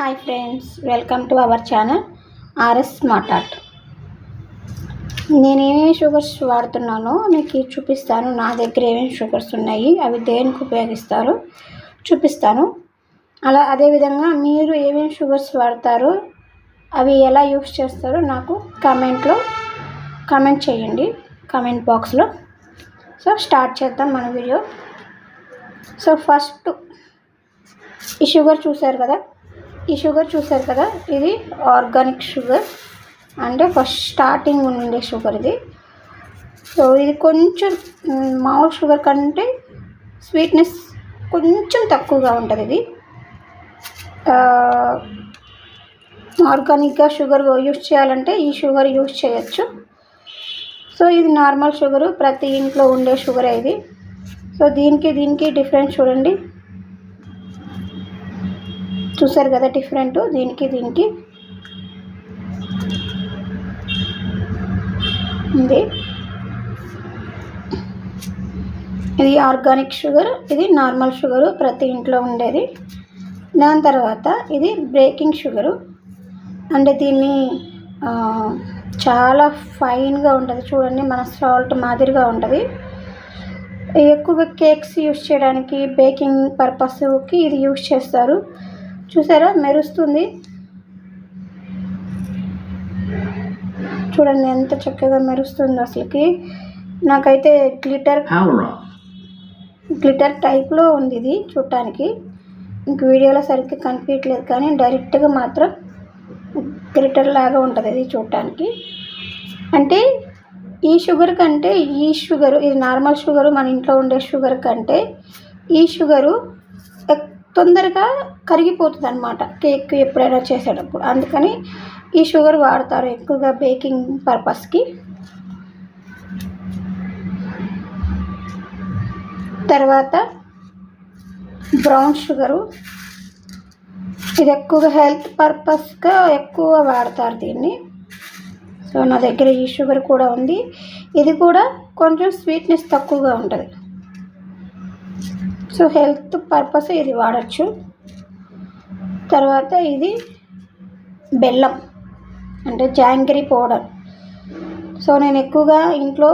Hi friends welcome to our channel RS smart art. నేను ఏమేమి sugars వాడుతున్నానో మీకు చూపిస్తాను. నా దగ్గర ఏమేమి షుగర్స్ ఉన్నాయి అవి దేనికి ఉపయోగిస్తారో చూపిస్తాను. అలా అదేవిధంగా మీరు ఏమేమి షుగర్స్ వాడతారో అవి ఎలా యూస్ చేస్తారో నాకు కామెంట్లో కామెంట్ చేయండి కామెంట్ బాక్స్లో. సో స్టార్ట్ చేద్దాం మన వీడియో. సో ఫస్ట్ ఈ షుగర్ చూసారు కదా ఈ షుగర్ చూసారు కదా? ఇది ఆర్గానిక్ షుగర్. అంటే ఫస్ట్ స్టార్టింగ్ ఉండే షుగర్ ఇది. సో ఇది కొంచెం మామూలు షుగర్ కంటే స్వీట్నెస్ కొంచెం తక్కువగా ఉంటుంది ఇది. ఆర్గానిక్గా షుగర్ యూస్ చేయాలంటే ఈ షుగర్ యూస్ చేయొచ్చు. సో ఇది నార్మల్ షుగరు ప్రతి ఇంట్లో ఉండే షుగరే ఇది. సో దీనికి దీనికి డిఫరెన్స్ చూడండి. చూసారు కదా డిఫరెంట్ దీనికి దీనికి. ఉంది. ఇది ఆర్గానిక్ షుగర్ ఇది నార్మల్ షుగరు ప్రతి ఇంట్లో ఉండేది. దాని తర్వాత ఇది బ్రేకింగ్ షుగరు. అంటే దీన్ని చాలా ఫైన్గా ఉంటుంది. చూడండి మన సాల్ట్ మాదిరిగా ఉంటుంది. ఎక్కువగా కేక్స్ యూస్ చేయడానికి బేకింగ్ పర్పస్కి ఇది యూస్ చేస్తారు. చూసారా? మెరుస్తుంది. చూడండి ఎంత చక్కగా మెరుస్తుందో అసలుకి. నాకైతే గ్లిటర్. గ్లిటర్ టైప్లో ఉంది ఇది చూడటానికి ఇంక వీడియోలో సరిగ్గా కనిపించట్లేదు కానీ డైరెక్ట్గా మాత్రం గ్లిటర్ లాగా ఉంటుంది ఇది చూడటానికి అంటే ఈ షుగర్ కంటే ఈ షుగరు ఇది నార్మల్ షుగరు మన ఇంట్లో ఉండే షుగర్ కంటే ఈ షుగరు తొందరగా కరిగిపోతుంది అనమాట కేక్ ఎప్పుడైనా చేసేటప్పుడు. అందుకని ఈ షుగర్ వాడతారు ఎక్కువగా బేకింగ్ పర్పస్కి. తర్వాత బ్రౌన్ షుగరు. ఇది ఎక్కువగా హెల్త్ పర్పస్గా ఎక్కువ వాడతారు దీన్ని. సో నా దగ్గర ఈ షుగర్ కూడా ఉంది. ఇది కూడా కొంచెం స్వీట్నెస్ తక్కువగా ఉంటుంది. సో హెల్త్ పర్పస్ ఇది వాడచ్చు. తర్వాత ఇది బెల్లం అంటే జాంగిరి పౌడర్. సో నేను ఎక్కువగా ఇంట్లో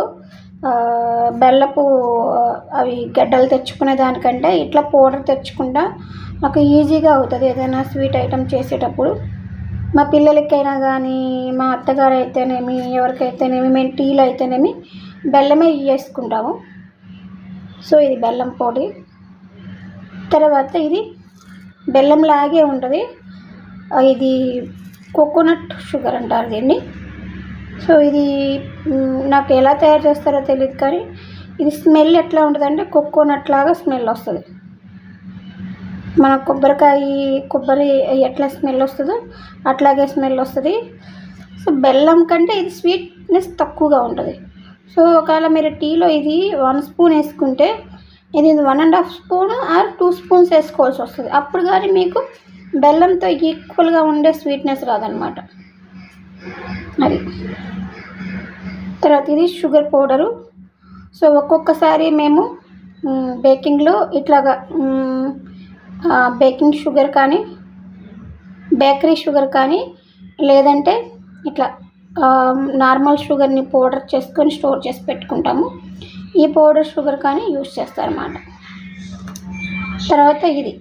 బెల్లపు అవి గడ్డలు తెచ్చుకునే దానికంటే ఇట్లా పౌడర్ తెచ్చుకుంటా నాకు ఈజీగా అవుతుంది ఏదైనా స్వీట్ ఐటెం చేసేటప్పుడు. మా పిల్లలకైనా కానీ మా అత్తగారు అయితేనేమి ఎవరికైతేనేమి మేము టీలు అయితేనేమి బెల్లమే చేసుకుంటాము. సో ఇది బెల్లం పొడి. తర్వాత ఇది బెల్లం లాగే ఉంటుంది ఇది కోకోనట్ షుగర్ అంటారు దీన్ని. సో ఇది నాకు ఎలా తయారు చేస్తారో తెలియదు కానీ ఇది స్మెల్ ఎట్లా ఉంటుందంటే కోకోనట్ లాగా స్మెల్ వస్తుంది. మన కొబ్బరికాయ కొబ్బరి ఎట్లా స్మెల్ వస్తుందో అట్లాగే స్మెల్ వస్తుంది. సో బెల్లం కంటే ఇది స్వీట్నెస్ తక్కువగా ఉంటుంది. సో ఒకవేళ మీరు టీలో ఇది వన్ స్పూన్ వేసుకుంటే ఇది one and half spoon or two spoons వేసుకోవాల్సి వస్తుంది. అప్పుడు కానీ మీకు బెల్లంతో ఈక్వల్గా ఉండే స్వీట్నెస్ రాదనమాట అది తర్వాత ఇది షుగర్ పౌడరు సో ఒక్కొక్కసారి మేము బేకింగ్లో ఇట్లాగా బేకింగ్ షుగర్ కానీ బేకరీ షుగర్ కానీ లేదంటే ఇట్లా నార్మల్ షుగర్ని పౌడర్ చేసుకొని స్టోర్ చేసి పెట్టుకుంటాము. ఈ పౌడర్ షుగర్ కానీ యూస్ చేస్తారన్నమాట. తర్వాత ఇది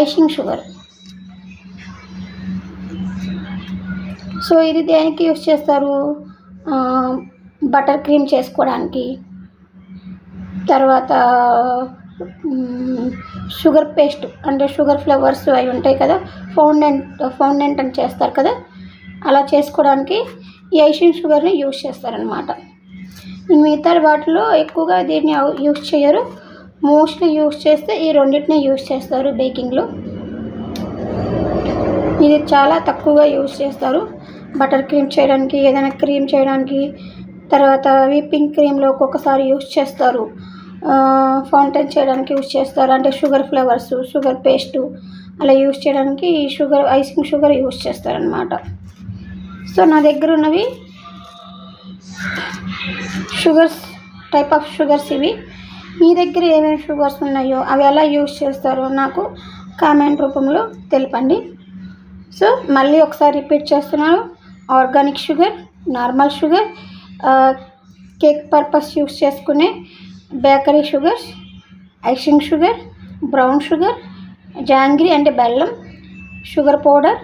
ఐషింగ్ షుగర్. సో ఇది దేనికి యూస్ చేస్తారు? బటర్ క్రీమ్ చేసుకోవడానికి. తర్వాత షుగర్ పేస్ట్ అంటే షుగర్ ఫ్లేవర్స్ అవి ఉంటాయి కదా ఫౌండెంట్ ఫౌండెంట్ అని చేస్తారు కదా అలా చేసుకోవడానికి ఈ ఐషింగ్ షుగర్ని యూస్ చేస్తారనమాట మిగతా వాటిలో ఎక్కువగా దీన్ని యూస్ చేయరు. మోస్ట్లీ యూస్ చేస్తే ఈ రెండింటిని యూస్ చేస్తారు బేకింగ్లో. ఇది చాలా తక్కువగా యూస్ చేస్తారు. బటర్ క్రీమ్ చేయడానికి ఏదైనా క్రీమ్ చేయడానికి తర్వాత విప్పింగ్ క్రీమ్లో ఒక్కొక్కసారి యూస్ చేస్తారు. ఫౌంటైన్ చేయడానికి యూస్ చేస్తారు. అంటే షుగర్ ఫ్లేవర్స్ షుగర్ పేస్టు అలా యూస్ చేయడానికి ఈ షుగర్ ఐసింగ్ షుగర్ యూస్ చేస్తారనమాట సో నా దగ్గర ఉన్నవి షుగర్స్ టైప్ ఆఫ్ షుగర్స్ ఇవి. మీ దగ్గర ఏమేమి షుగర్స్ ఉన్నాయో అవి ఎలా యూస్ చేస్తారో నాకు కామెంట్ రూపంలో తెలపండి. సో మళ్ళీ ఒకసారి రిపీట్ చేస్తున్నాను. Organic sugar normal sugar cake purpose use చేసుకునే bakery sugars icing sugar brown sugar jaggery అంటే బెల్లం sugar powder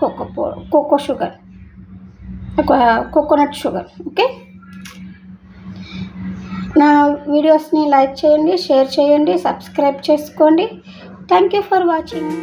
cocoa powder cocoa sugar. Coconut sugar okay నా వీడియోస్ని లైక్ చేయండి షేర్ చేయండి సబ్స్క్రైబ్ చేసుకోండి. Thank you for watching